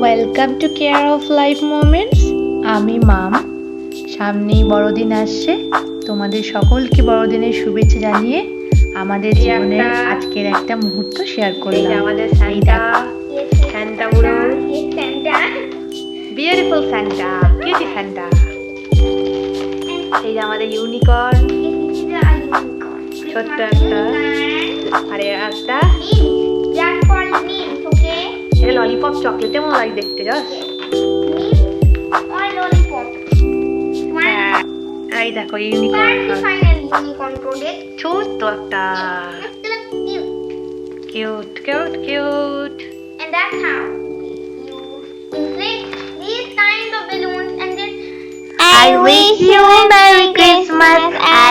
Welcome to care of life moments আমি মাম। সামনেই বড়দিন আসছে। তোমাদের সকলকে বড়দিনের শুভেচ্ছা জানিয়ে আমাদের জীবনের আজকের একটা মুহূর্ত শেয়ার করলাম। আমাদের সাইডা স্যান্টা বুড়ো বিউটিফুল স্যান্টা কিউটি স্যান্টা এই যে আমাদের ইউনিকর্ন ছোট্ট একটা। আর একটা। ললিপপ চকলেটের মতো লাগে দেখতে হ্যাঁ এই দেখো ইউনিকর্ন ছোট্ট একটা cute cute cute And that's how you inflate these kinds of balloons and then I wish you Merry Christmas.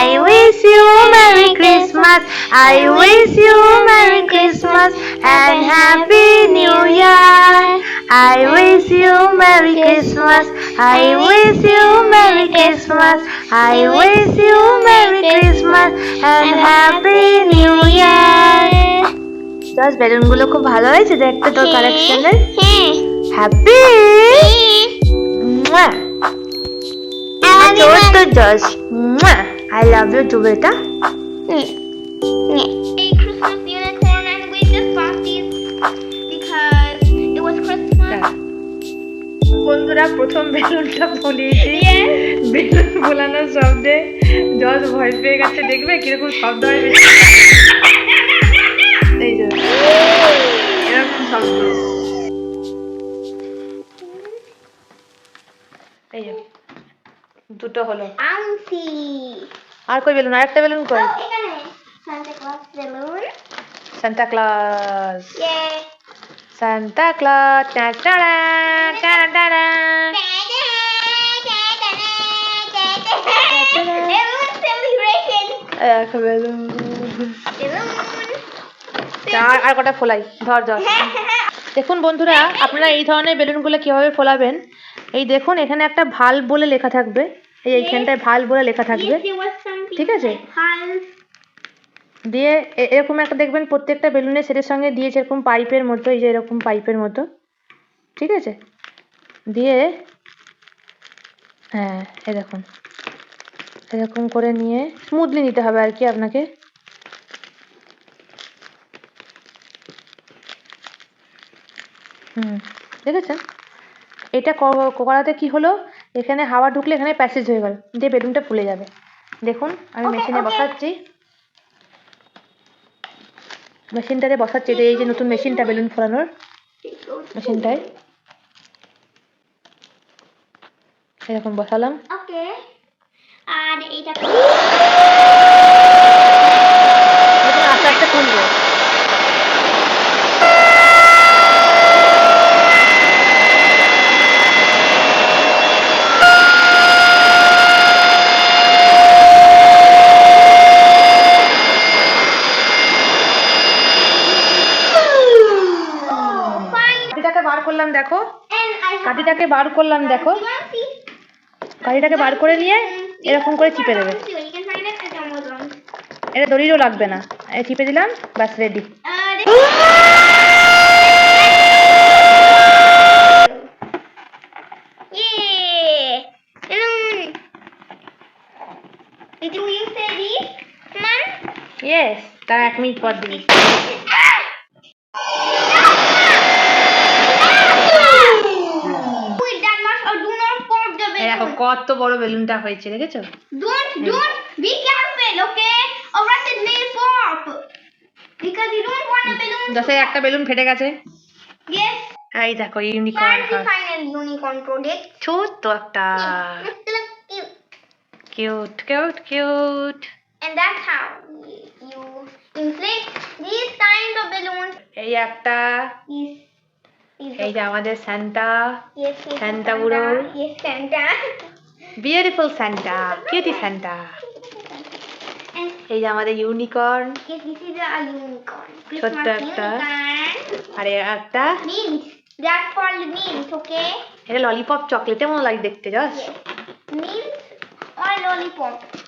I wish you Merry Christmas. I wish you Merry Christmas and Happy New Year. I wish you Merry Christmas. I wish you Merry Christmas. I wish you Merry Christmas and Happy New Year. Just বেলুনগুলো খুব ভালো হয়েছে দেখতে তোর কালেকশনের happy ছোট্ট জস I love you too বেটা বন্ধুরা প্রথম বেলুনটা ফলিয়েছি বেলুন ফোলানোর শব্দে জজ ভয় পেয়ে গেছে। দেখবে কীরকম শব্দ হয় এই যে এরকম শব্দ। এই যে দুটো হলো। আর কই বেলুন? আর একটা বেলুন কই? Oh, Santa Claus balloon. Santa Claus Yay. Santa Claus টা টা টা টা টা Balloon celebration. এক বেলুন আর কটা ফোলাই ধর ধর। দেখুন বন্ধুরা আপনারা এই ধরনের বেলুনগুলো কীভাবে ফোলাবেন? এই দেখুন এখানে একটা ভালো বলে লেখা থাকবে। এই এইখানটায় ভালো বলে লেখা থাকবে। ঠিক আছে? দিয়ে এ- এরকম একটা দেখবেন প্রত্যেকটা বেলুনের সেটের সঙ্গে দিয়েছে এরকম পাইপের মতো এই যে এরকম পাইপের মতো ঠিক আছে? দিয়ে হ্যাঁ দেখুন এরকম করে নিয়ে স্মুথলি নিতে হবে আর কি আপনাকে। হুম দেখেছেন? এটা করাতে কি হলো? এখানে হাওয়া ঢুকলে এখানে প্যাসেজ হয়ে গেল দিয়ে বেলুনটা ফুলে যাবে। দেখুন আমি মেশিনে বসাচ্ছি। মেশিনটাতে বসাচ্ছে এই যে নতুন মেশিনটা বেলুন ফোলানোর মেশিনটায়। এরকম বসালাম। ওকে আর এইটা দেখুন আস্তে আস্তে খুলবে fine. কাঠিটাকে বার করলাম দেখো। কাঠিটাকে বার করলাম দেখো। কাঠিটাকে বার করে নিয়ে এরকম করে চিপে দেবে। এটা দড়িরও লাগবে না। চিপে দিলাম ব্যাস ready Yes, that means for this. কত বড় বেলুনটা হয়েছে দেখেছ Don't, don't be careful, okay? Or else it may pop. Because you don't want a balloon. দশের একটা বেলুন ফেটে গেছে Yes. এই দেখো unicorn And the final unicorn product. ছোট্ট একটা Look, look, cute. Cute cute cute And that's how you inflate these kinds of balloons. এই একটা These, these এই যে আমাদের Santa yes, yes, Santa Budo. Yes, Santa. Beautiful Santa cutie Santa এই যে আমাদের unicorn yes, this is a unicorn. ছোট্ট একটা। আর একটা That's called mint, okay? এটা ললিপপ চকলেটের মতো লাগে দেখতে জাস. Lollipop.